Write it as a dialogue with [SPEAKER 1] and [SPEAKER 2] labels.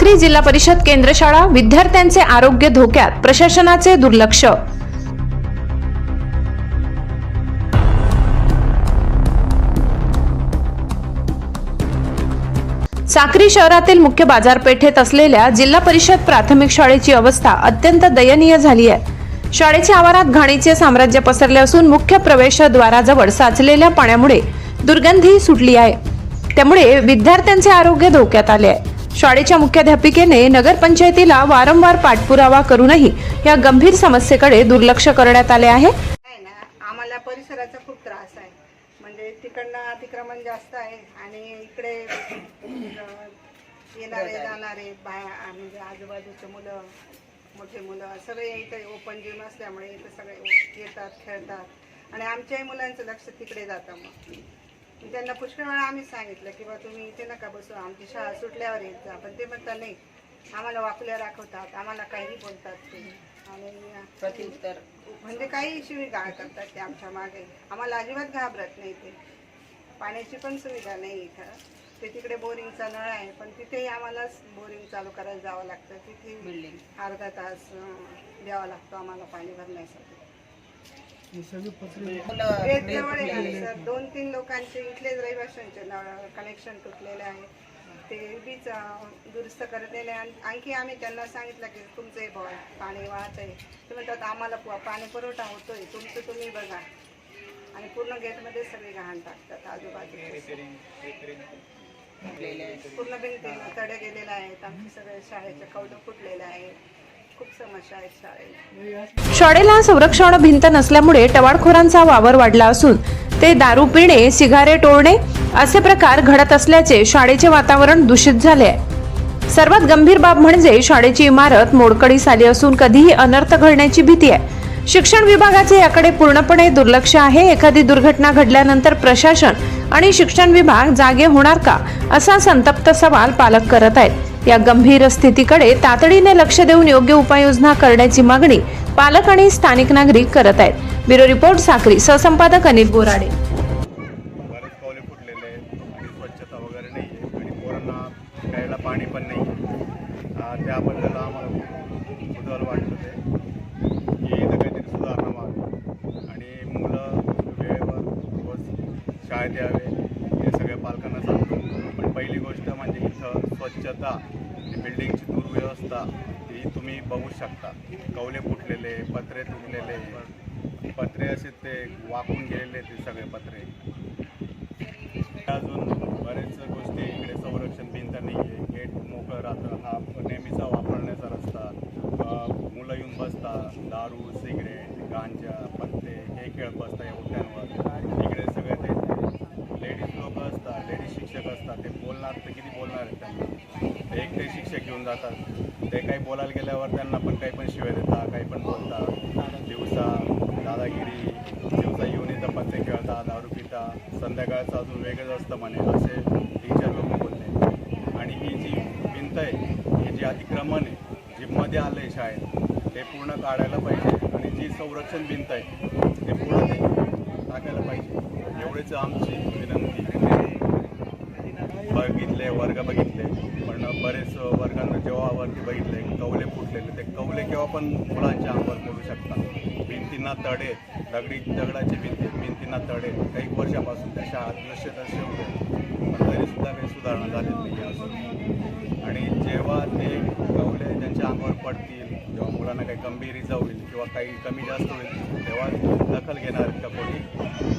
[SPEAKER 1] साक्री जिल्हा परिषद केंद्र शाळा विद्यार्थ्यांचे आरोग्य धोक्यात प्रशासनाचे दुर्लक्ष. साक्री शहरातील मुख्य बाजारपेठेत असलेल्या जिल्हा परिषद प्राथमिक शाळेची अवस्था अत्यंत दयनीय झाली आहे. शाळेच्या आवारात घाणीचे साम्राज्य पसरले असून मुख्य प्रवेशद्वाराजवळ साचलेल्या पाण्यामुळे दुर्गंधी सुटली आहे. त्यामुळे विद्यार्थ्यांचे आरोग्य धोक्यात आले आहे. शाळेच्या मुख्याध्यापिकेने नगरपंचायतीला वारंवार पाठपुरावा करूनही या गंभीर समस्येकडे दुर्लक्ष करण्यात आले आहे.
[SPEAKER 2] ना आम्हाला परिसराचा खूप त्रास आहे. म्हणजे तिकडनं अतिक्रमण जास्त आहे आणि इकडे येणारे जाणारे बाया म्हणजे आजूबाजूचे मुलं मोठे मुलं सगळे इथे ओपन जिम असल्यामुळे इथे सगळे येतात खेळतात. आणि आमच्याही मुलांचं लक्ष तिकडे जातं मग. त्यांना पुष्कळ वेळा आम्ही सांगितलं की बा तुम्ही इथे नका बसू आमची शाळा सुटल्यावर येत जा. पण ते म्हणतात नाही आम्हाला वाकुल्या दाखवतात आम्हाला काही बोलतात ते. आणि
[SPEAKER 3] प्रत्युत्तर.
[SPEAKER 2] म्हणजे काही शिवीगाळ करतात ते आमच्या मागे. आम्हाला अजिबात घाबरत नाही ते. पाण्याची पण सुविधा नाही इथं. ते तिकडे बोरिंगचा नळ आहे पण तिथेही आम्हालाच बोरिंग चालू करायला जावं लागतं. तिथे
[SPEAKER 3] बिल्डिंग
[SPEAKER 2] अर्धा तास द्यावा लागतो आम्हाला पाणी भरण्यासाठी
[SPEAKER 3] मुलं
[SPEAKER 2] एक जवळ आहे सर दोन तीन लोकांचे इथलेच रहिवाशांचे कनेक्शन तुटलेले आहे ते बीच दुरुस्त करलेले आणि आणखी आम्ही त्यांना सांगितलं की तुमचं हे पाणी वाहत आहे ते म्हणतात आम्हाला पाणी पुरवठा होतोय तुमचं तुम्ही बघा आणि पूर्ण गेटमध्ये सगळे घाण टाकतात आजूबाजूचे पूर्ण भिंतीला तडे गेलेले आहेत आमचे सगळे शाळेचे कौलं फुटलेले आहेत
[SPEAKER 1] शाळेला संरक्षण भिंत नसल्यामुळे टवाळखोरांचा वावर वाढला असून ते दारू पिणे सिगारेट ओढणे असे प्रकार घडत असल्याचे शाळेचे वातावरण दूषित झाले आहे. सर्वात गंभीर बाब म्हणजे शाळेची इमारत मोडकळीस आली असून कधीही अनर्थ घडण्याची भीती आहे. शिक्षण विभागाचे याकडे पूर्णपणे दुर्लक्ष आहे. एखादी दुर्घटना घडल्यानंतर प्रशासन आणि शिक्षण विभाग जागे होणार का असा संतप्त सवाल पालक करत आहेत. या गंभीर स्थितीकडे तातडीने लक्ष देऊन योग्य उपाययोजना करण्याची मागणी पालक आणि स्थानिक नागरिक करत आहेत. ब्युरो रिपोर्ट साखरी सहसंपादक अनिल बोराडे.
[SPEAKER 4] आणि पाणी पण नाही त्याबद्दल आम्हाला कुतूहल की इथं काहीतरी सुधारणा व्हावी. आणि मुलं वेळेवर शाळेत यावे. हे सगळ्या पालकांना सांगतो. पण पहिली गोष्ट स्वच्छता बिल्डिंगची दुर्व्यवस्था ही तुम्ही बघू शकता. कौले फुटलेले पत्रे तुटलेले पत्रे असे ते वाकून गेलेले ते सगळे पत्रे. अजून बरेच गोष्टी इकडे संरक्षण भिंत नाही आहे गेट मोकळं राहतं. हा नेहमीचा वापरण्याचा रस्ता. मुलं येऊन बसतात. दारू सिगरेट गांजा पत्ते हे खेळत बसतात या उठ्यांवर. इकडे सगळे ते लेडीज लोक असतात लेडीज शिक्षक असतात ते बोलणार तर किती बोलणार आहेत त्यांना. ते शिक्षक घेऊन जातात. ते काही बोलायला गेल्यावर त्यांना पण काही पण शिवाय देतात काही पण बोलतात. दिवसा दादागिरी दिवसा येऊन इथं पत्ते खेळतात दारू पितात. संध्याकाळचं अजून वेगळंच असतं म्हणे असे टीचर लोक बोलले. आणि ही जी भिंत आहे ही जी अतिक्रमण आहे जिममध्ये आलं आहे शाळेत ते पूर्ण काढायला पाहिजे. आणि जी संरक्षण भिंत आहे ते पूर्ण टाकायला पाहिजे. एवढेच आमची विनंती. बघितले वर्ग बघितले पण बरेच वर्गांना जेव्हा वरती बघितले कवले फुटलेले ते कवले केव्हा पण मुलांच्या अंगावर पडू शकतात. भिंतींना तडे दगडी दगडाचे भिंती भिंतींना तडे काही वर्षापासून त्या शाळा दृश्य दृश्य होते पण तरीसुद्धा काही सुधारणा झालेली नाही अजून. आणि जेव्हा ते कवले त्यांच्या अंगावर पडतील जेव्हा मुलांना काही गंभीर इजा होईल किंवा काही कमी जास्त होईल तेव्हा दखल घेणार का कोणी?